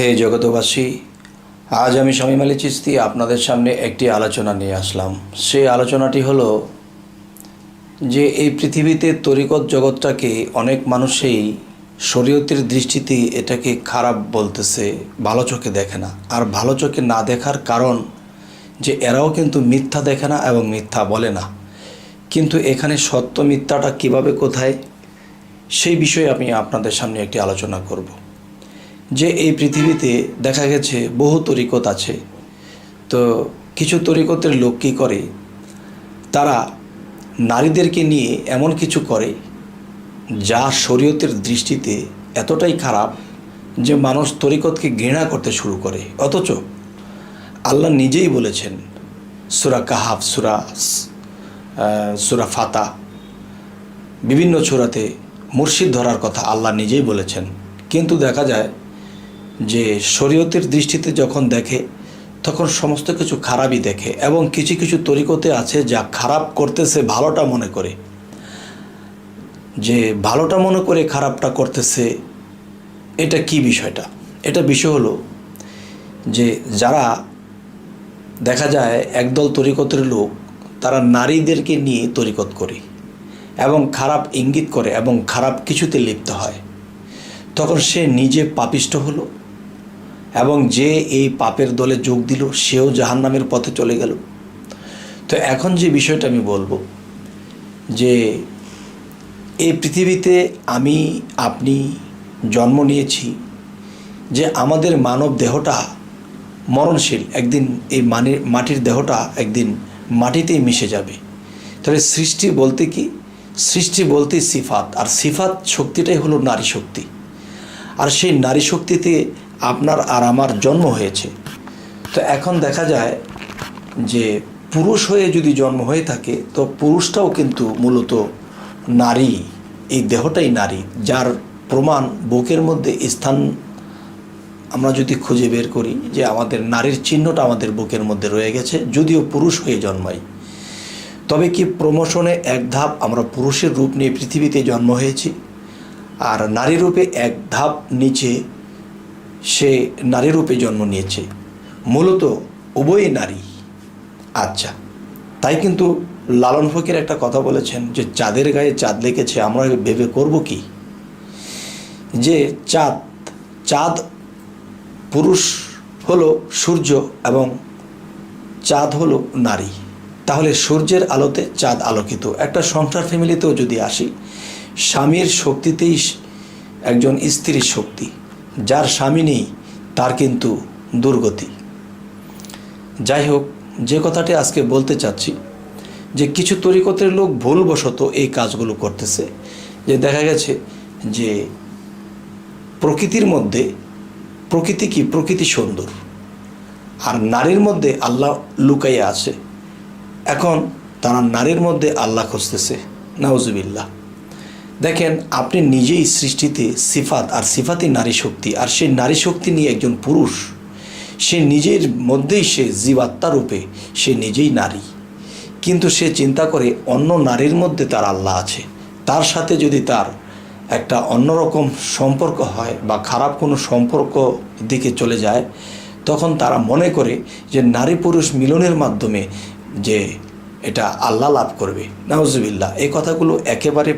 হে জগতবাসী আজ আমি শামীম আলী চিস্তি আপনাদের সামনে একটি আলোচনা নিয়ে আসলাম। সেই আলোচনাটি হলো যে এই পৃথিবীতে তরিকত জগৎটাকে অনেক মানুষেই শরীয়তের দৃষ্টিতে এটাকে খারাপ বলতেছে, ভালো চোখে দেখে না। আর ভালো চোখে না দেখার কারণ যে এরাও কিন্তু মিথ্যা দেখে না এবং মিথ্যা বলে না। কিন্তু এখানে সত্য মিথ্যাটা কীভাবে কোথায়, সেই বিষয়ে আমি আপনাদের সামনে একটি আলোচনা করব। যে এই পৃথিবীতে দেখা গেছে বহু তরিকত আছে। তো কিছু তরিকতের লোক কী করে? তারা নারীদেরকে নিয়ে এমন কিছু করে যা শরীয়তের দৃষ্টিতে এতটাই খারাপ যে মানুষ তরিকতকে ঘৃণা করতে শুরু করে। অথচ আল্লাহ নিজেই বলেছেন, সুরা কাহাফ, সুরা সুরা ফাতা, বিভিন্ন ছোরাতে মুর্শিদ ধরার কথা আল্লাহ নিজেই বলেছেন। কিন্তু দেখা যায় যে শরীয়তের দৃষ্টিতে যখন দেখে, তখন সমস্ত কিছু খারাপই দেখে এবং কিছু কিছু তরিকতে আছে যা খারাপ করতেছে, ভালোটা মনে করে। যে ভালোটা মনে করে খারাপটা করতেছে, এটা কি বিষয়টা? এটা বিষয় হলো যে যারা দেখা যায় একদল তরিকতের লোক, তারা নারীদেরকে নিয়ে তরিকত করে এবং খারাপ ইঙ্গিত করে এবং খারাপ কিছুতে লিপ্ত হয়। তখন সে নিজে পাপিষ্ট হলো এবং যে এই পাপের দলে যোগ দিল, সেও জাহান্নামের পথে চলে গেল। তো এখন যে বিষয়টা আমি বলব, যে এই পৃথিবীতে আমি, আপনি জন্ম নিয়েছি, যে আমাদের মানব দেহটা মরণশীল, একদিন এই মানে মাটির দেহটা একদিন মাটিতেই মিশে যাবে। তাহলে সৃষ্টি বলতে কি? সৃষ্টি বলতে সিফাত, আর সিফাত শক্তিটাই হলো নারী শক্তি। আর সেই নারী শক্তিতে আপনার আর আমার জন্ম হয়েছে। তো এখন দেখা যায় যে পুরুষ হয়ে যদি জন্ম হয়ে থাকে, তো পুরুষটাও কিন্তু মূলত নারী, এই দেহটাই নারী, যার প্রমাণ বুকের মধ্যে স্থান আমরা যদি খুঁজে বের করি যে আমাদের নারীর চিহ্নটা আমাদের বুকের মধ্যে রয়ে গেছে, যদিও পুরুষ হয়ে জন্মাই। তবে কি প্রমোশনে এক ধাপ আমরা পুরুষের রূপ নিয়ে পৃথিবীতে জন্ম হয়েছি, আর নারী রূপে এক ধাপ নিচে সে নারী রূপে জন্ম নিয়েছে। মূলত উভয়ই নারী। আচ্ছা তাই কিন্তু লালন ফকির একটা কথা বলেছেন যে চাঁদের গায়ে চাঁদ লেগেছে আমরা ভেবে করব কি? যে চাঁদ চাঁদ পুরুষ হলো সূর্য এবং চাঁদ হলো নারী। তাহলে সূর্যের আলোতে চাঁদ আলোকিত। একটা সংসার ফ্যামিলিতেও যদি আসি, স্বামীর শক্তিতেই একজন স্ত্রীর শক্তি। যার স্বামী নেই, তার কিন্তু দুর্গতি। যাই হোক যে কথাটি আজকে বলতে চাচ্ছি, যে কিছু তরিকতের লোক ভুলবশত এই কাজগুলো করতেছে, যে দেখা গেছে যে প্রকৃতির মধ্যে প্রকৃতি কি? প্রকৃতি সুন্দর। আর নারীর মধ্যে আল্লাহ লুকাইয়া আছে। এখন তারা নারীর মধ্যে আল্লাহ খুঁজতেছে। নাউজুবিল্লাহ। দেখেন, আপনি নিজেই সৃষ্টিতে সিফাত আর সিফাতই নারী শক্তি, আর সেই নারী শক্তি নিয়ে একজন পুরুষ, সে নিজের মধ্যেই সে জীবাত্মা রূপে, সে নিজেই নারী। কিন্তু সে চিন্তা করে অন্য নারীর মধ্যে তার আল্লাহ আছে। তার সাথে যদি তার একটা অন্যরকম সম্পর্ক হয় বা খারাপ কোনো সম্পর্ক দিকে চলে যায়, তখন তারা মনে করে যে নারী পুরুষ মিলনের মাধ্যমে যে এটা আল্লাহ লাভ করবে। নাউজুবিল্লাহ, এই কথাগুলো একেবারে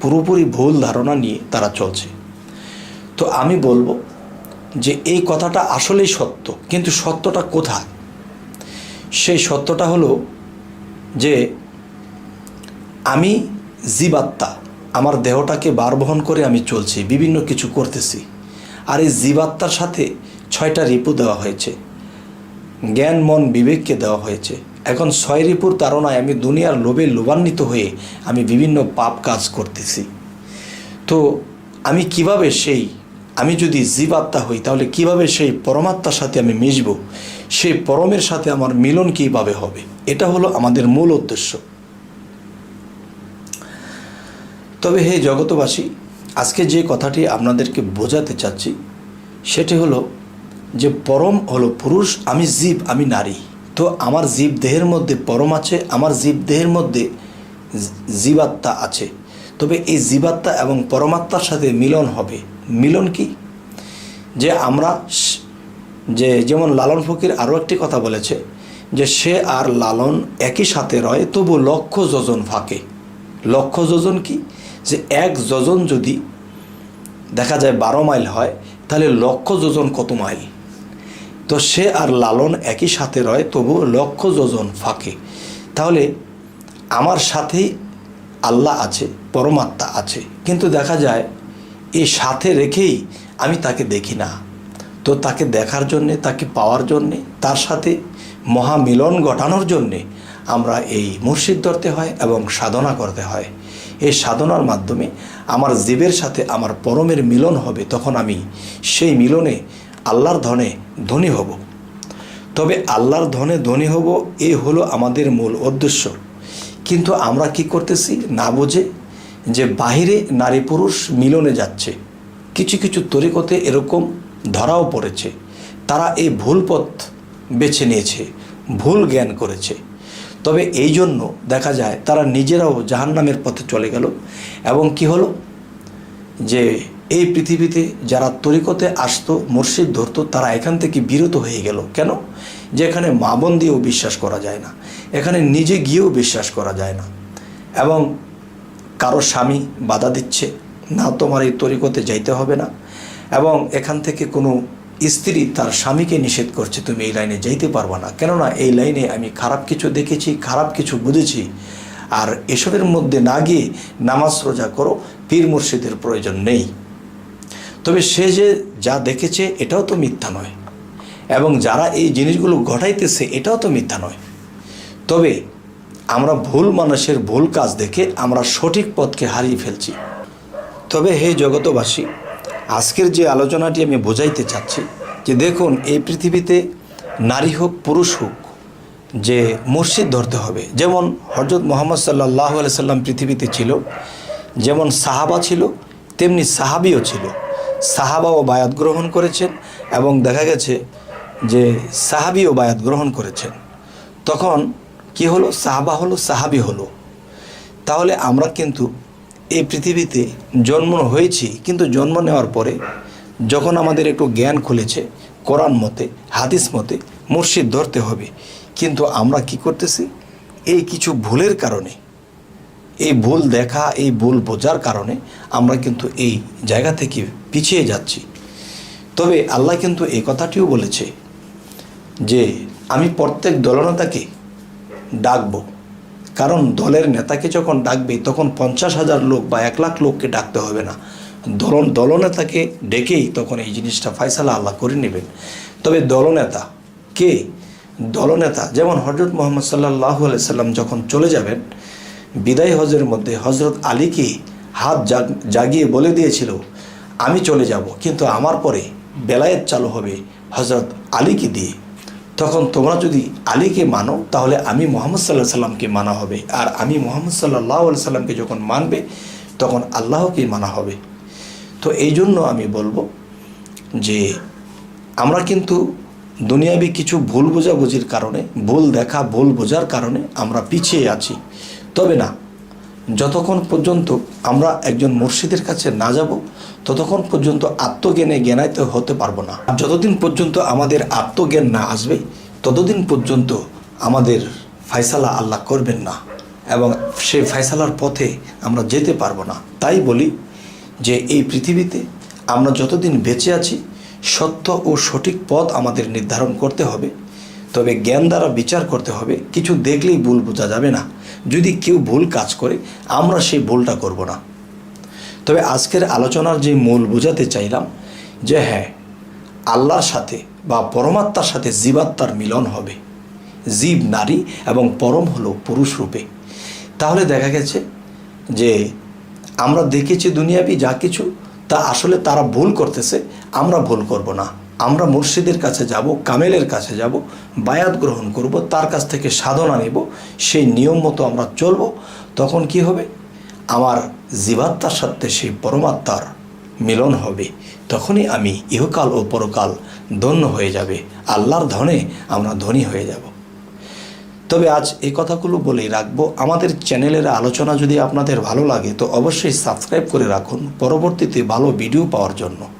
পুরোপুরি ভুল ধারণা নিয়ে তারা চলছে। তো আমি বলব যে এই কথাটা আসলেই সত্য, কিন্তু সত্যটা কোথায়? সেই সত্যটা হলো যে আমি জীবাত্মা, আমার দেহটাকে বার বহন করে আমি চলছি, বিভিন্ন কিছু করতেছি। আর এই জীবাত্মার সাথে ছয়টা রিপু দেওয়া হয়েছে, জ্ঞান, মন, বিবেককে দেওয়া হয়েছে। এখন ছয় রিপুর তাড়নায় আমি দুনিয়ার লোভে লোভান্বিত হয়ে আমি বিভিন্ন পাপ কাজ করতেছি। তো আমি কীভাবে সেই, আমি যদি জীবাত্মা হই, তাহলে কীভাবে সেই পরমাত্মার সাথে আমি মিশব? সেই পরমের সাথে আমার মিলন কীভাবে হবে? এটা হলো আমাদের মূল উদ্দেশ্য। তবে হে জগতবাসী আজকে যে কথাটি আপনাদেরকে বোঝাতে চাচ্ছি, সেটি হলো যে পরম হলো পুরুষ, আমি জীব, আমি নারী। তো আমার জীব দেহের মধ্যে পরম আছে, আমার জীব দেহের মধ্যে জীবাত্মা আছে। তবে এই জীবাত্মা এবং পরমাত্মার সাথে মিলন হবে। মিলন কি? যে আমরা যে যেমন লালন ফকির আরও একটি কথা বলেছে, যে সে আর লালন একই সাথে রয়, তবু লক্ষ যোজন ফাঁকে। লক্ষ যোজন কি? যে এক যোজন যদি দেখা যায় বারো মাইল হয়, তাহলে লক্ষ যোজন কত মাইল? তো সে আর লালন একই সাথে রয়, তবু লক্ষ যোজন ফাঁকে। তাহলে আমার সাথেই আল্লাহ আছে, পরমাত্মা আছে। কিন্তু দেখা যায় এই সাথে রেখেই আমি তাকে দেখি না। তো তাকে দেখার জন্যে, তাকে পাওয়ার জন্যে, তার সাথে মহামিলন ঘটানোর জন্যে আমরা এই মুর্শিদ ধরতে হয় এবং সাধনা করতে হয়। এই সাধনার মাধ্যমে আমার জীবের সাথে আমার পরমের মিলন হবে, তখন আমি সেই মিলনে আল্লাহর ধনে ধনী হব। তবে আল্লাহর ধনে ধনী হব এ হলো আমাদের মূল উদ্দেশ্য। কিন্তু আমরা কি করতেছি না বুঝে? যে বাহিরে নারী পুরুষ মিলনে যাচ্ছে। কিছু কিছু তরিকতে এরকম ধরাও পড়েছে। তারা এই ভুল পথ বেছে নিয়েছে, ভুল জ্ঞান করেছে। তবে এই জন্য দেখা যায় তারা নিজেরাও জাহান্নামের পথে চলে গেল। এবং কি হলো? যে এই পৃথিবীতে যারা তরিকতে আসতো, মুর্শিদ ধরতো, তারা এখান থেকে বিরত হয়ে গেল। কেন? যে এখানে মা বোন দিয়েও বিশ্বাস করা যায় না, এখানে নিজে গিয়েও বিশ্বাস করা যায় না। এবং কারও স্বামী বাধা দিচ্ছে, না তোমার এই তরিকতে যাইতে হবে না। এবং এখান থেকে কোনো স্ত্রী তার স্বামীকে নিষেধ করছে, তুমি এই লাইনে যাইতে পারবে না। কেননা এই লাইনে আমি খারাপ কিছু দেখেছি, খারাপ কিছু বুঝেছি। আর এসবের মধ্যে না গিয়ে নামাজ রোজা করো, পীর মুর্শিদের প্রয়োজন নেই। তবে সে যে যা দেখেছে, এটাও তো মিথ্যা নয়। এবং যারা এই জিনিসগুলো ঘটাইতেছে, এটাও তো মিথ্যা নয়। তবে আমরা ভুল মানুষের ভুল কাজ দেখে আমরা সঠিক পথকে হারিয়ে ফেলছি। তবে হে জগতবাসী আজকের যে আলোচনাটি আমি বোঝাইতে চাচ্ছি, যে দেখুন, এই পৃথিবীতে নারী হোক, পুরুষ হোক, যে মুর্শিদ ধরতে হবে। যেমন হজরত মোহাম্মদ সাল্লাহ সাল্লাম পৃথিবীতে ছিল, যেমন সাহাবা ছিল, তেমনি সাহাবিও ছিল। সাহাবাও বায়াত গ্রহণ করেছেন এবং দেখা গেছে যে সাহাবিও বায়াত গ্রহণ করেছেন। তখন কি হলো? সাহাবা হলো, সাহাবি হলো। তাহলে আমরা কিন্তু এই পৃথিবীতে জন্ম হয়েছি, কিন্তু জন্ম নেওয়ার পরে যখন আমাদের একটু জ্ঞান খুলেছে, কোরআন মতে, হাদিস মতে, মুর্শিদ ধরতে হবে। কিন্তু আমরা কি করতেছি? এই কিছু ভুলের কারণে, এই ভুল দেখা, এই ভুল বোঝার কারণে আমরা কিন্তু এই জায়গা থেকে পিছিয়ে যাচ্ছি। তবে আল্লাহ কিন্তু এই কথাটিও বলেছে যে, আমি প্রত্যেক দলনেতাকে ডাকবো। কারণ দলের নেতাকে যখন ডাকবে, তখন পঞ্চাশ হাজার লোক বা এক লাখ লোককে ডাকতে হবে না। দল দলনেতাকে ডেকেই তখন এই জিনিসটা ফয়সালা আল্লাহ করে নেবেন। তবে দলনেতা, কে? দলনেতা, যেমন হজরত মোহাম্মদ সাল্লাহ সাল্লাম যখন চলে যাবেন, বিদায় হজের মধ্যে হজরত আলীকে হাত জাগ- জাগিয়ে বলে দিয়েছিল আমি চলে যাব, কিন্তু আমার পরে বেলায়েত চালু হবে হজরত আলীকে দিয়ে। তখন তোমরা যদি আলীকে মানো, তাহলে আমি মোহাম্মদ সাল্লাহ সাল্লামকে মানা হবে। আর আমি মোহাম্মদ সাল্লাহ সাল্লামকে যখন মানবে, তখন আল্লাহকেই মানা হবে। তো এই জন্য আমি বলব যে, আমরা কিন্তু দুনিয়াবি কিছু ভুল বোঝাবুঝির কারণে, ভুল দেখা, ভুল বোঝার কারণে আমরা পিছিয়ে আছি। তবে না যতক্ষণ পর্যন্ত আমরা একজন মুর্শিদের কাছে না যাব, ততক্ষণ পর্যন্ত আত্মজ্ঞানে জ্ঞানায়িত হতে পারব না। যতদিন পর্যন্ত আমাদের আত্মজ্ঞান না আসবে, ততদিন পর্যন্ত আমাদের ফায়সালা আল্লাহ করবেন না এবং সেই ফায়সালার পথে আমরা যেতে পারব না। তাই বলি যে এই পৃথিবীতে আমরা যতদিন বেঁচে আছি, সত্য ও সঠিক পথ আমাদের নির্ধারণ করতে হবে, তবে জ্ঞান দ্বারা বিচার করতে হবে, কিছু দেখলেই ভুল বোঝা যাবে না। যদি কেউ ভুল কাজ করে, আমরা সেই ভুলটা করব না। তবে আজকের আলোচনার যে মূল বোঝাতে চাইলাম যে হ্যাঁ আল্লাহর সাথে বা পরমাত্মার সাথে জীবাত্মার মিলন হবে। জীব, নারী এবং পরম হলো পুরুষ রূপে। তাহলে দেখা গেছে যে আমরা দেখেছি দুনিয়াবি যা কিছু, তা আসলে তারা ভুল করতেছে, আমরা ভুল করব না। আমরা মুর্শিদের কাছে যাব, কামেলের কাছে যাব, বায়াত গ্রহণ করব, তার কাছ থেকে সাধনা নেব, সেই নিয়ম মতো আমরা চলব। তখন কি হবে? আমার জীবাত্মার সাথে সেই পরমাত্মার মিলন হবে। তখনই আমি ইহকাল ও পরকাল ধন্য হয়ে যাবে। আল্লাহর ধনে আমরা ধনী হয়ে যাব। তবে আজ এই কথাগুলো বলেই রাখব। আমাদের চ্যানেলের আলোচনা যদি আপনাদের ভালো লাগে, তো অবশ্যই সাবস্ক্রাইব করে রাখুন। পরবর্তীতে ভালো ভিডিও পাওয়ার জন্য।